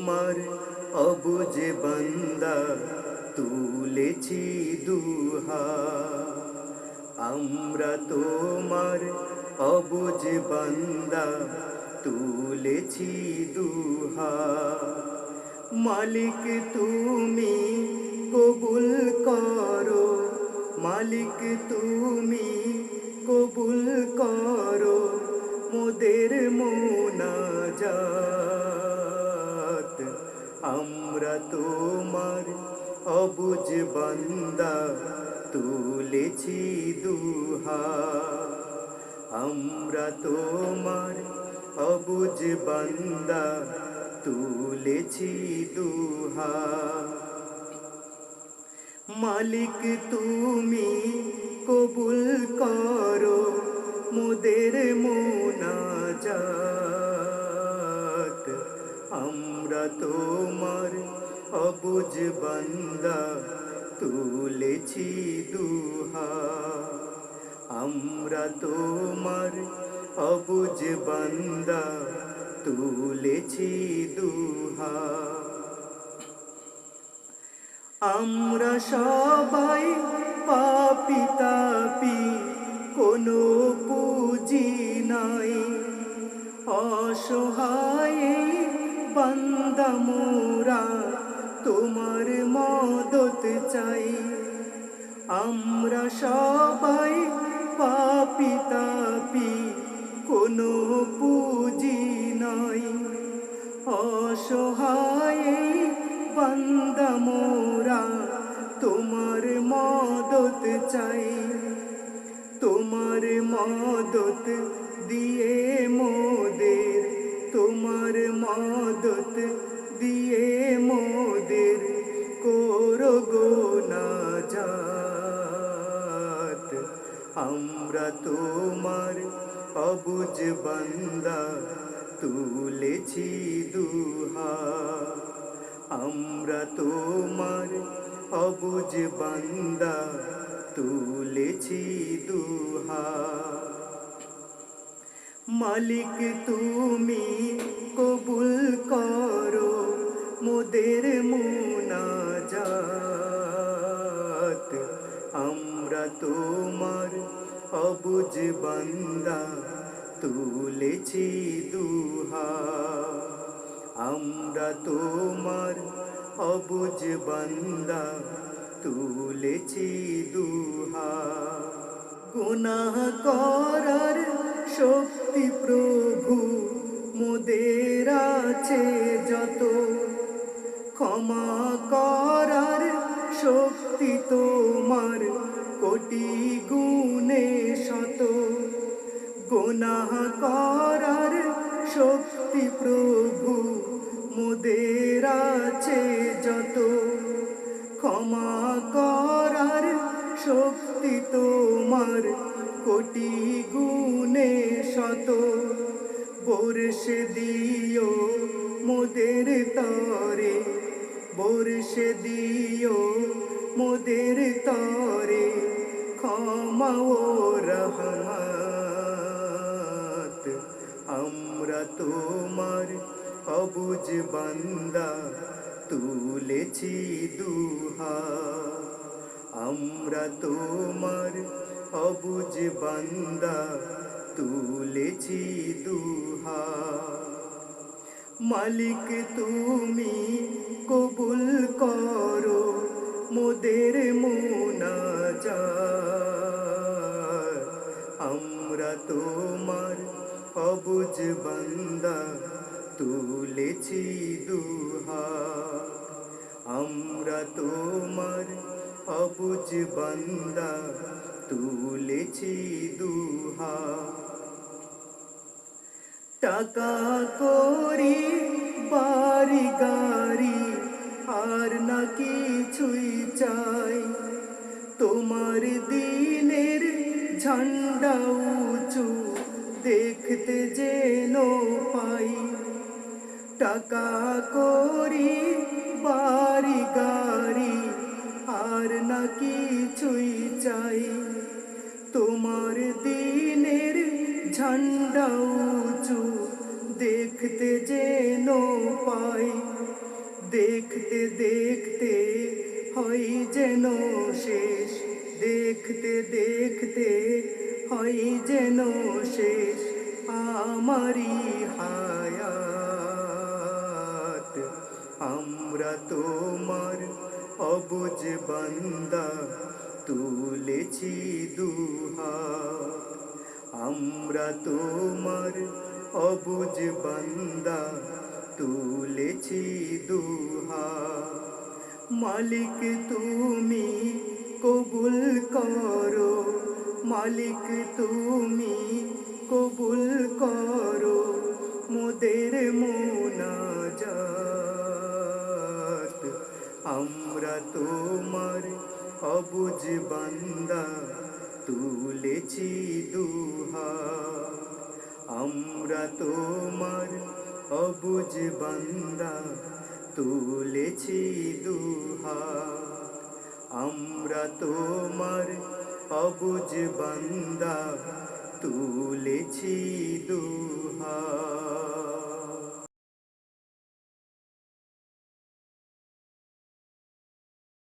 তোমার অবুজ বান্দা তুলেছি দুহা আমরা তোমার অবুজ বান্দা তুলেছি দুহা মালিক তুমি কবুল করো, মালিক তুমি কবুল করো, মোদের মোনাজাত। আমরা তোমার অবুজ বান্দা, তুলেছি দুহা। আমরা তোমার অবুজ বান্দা, তুলেছি দুহা। মালিক তুমি কবুল করো, মোদের মোনাজাত তোমার অবুজ বান্দা তুলেছি দুহা। আমরা তোমার অবুজ বান্দা তুলেছি দুহা। আমরা সবাই পাপি তাপি কোনো পুঁজি নাই। অসহায় বান্দা মোরা তোমার মদত চাই। আমরা সবাই পাপি তাপি, কোনো পুঁজি নাই। অসহায় বান্দা মোরা তোমার মদত চাই। তোমার মদত দিয়ে আমরা তোমার অবুজ বান্দা, তুলেছি দুহা আমরা তোমার অবুজ বান্দা, তুলেছি দুহা মালিক তুমি কবুল করো মোদের মুনাজাত। আমরা তোমার অবুজ বান্দা, তুলেছি দুহা। আমরা তোমার অবুজ বান্দা, তুলেছি দুহা। গুনাহ করার শক্তি প্রভু, মোদের আছে যত। ক্ষমা করার শক্তি তোমার কোটি গুণে শত। গুনাহ করার শক্তি প্রভু, মোদের আছে যত। ক্ষমা করার শক্তি তোমার কোটি গুণে শত। বর্ষে দিও মোদের তরে, বর্ষে দিও মোদের তরে ক্ষমা ও রহমত। আমরা তোমার অবুজ বান্দা, তুলেছি দুহা। আমরা তোমার অবুজ বান্দা, তুলেছি দুহা। মালিক তুমি কবুল করো মোদের মোনাজাত। আমরা তোমার অবুজ বান্দা, তুলেছি দুহা আমরা তোমার অবুজ বান্দা, তুলেছি দুহা টাকা করি, বাড়ি গাড়ি কিছুই চাই। তোমার দিনের ঝান্ডা উঁচু, দেখতে যেন পাই। টাকা করি, বাড়ি গাড়ি, আর না কিছুই চাই। তোমার দিনের ঝান্ডা উঁচু, দেখতে যেন পাই। দেখতে দেখতে হয় যেন শেষ। দেখতে দেখতে হয় যেন শেষ আমারি হায়াত। আমরা তোমার অবুজ বান্দা, তুলেছি দুহাত। আমরা তোমার অবুজ বান্দা তুলেছি দুহাত মালিক তুমি কবুল করো, মালিক তুমি কবুল করো মোদের মোনাজাত। আমরা তোমার অবুজ বান্দা, তুলেছি দুহাত আমরা তোমার অবুজ বান্দা তুলেছি দুহা আমরা তোমার অবুজ বান্দা তুলেছি দুহাত।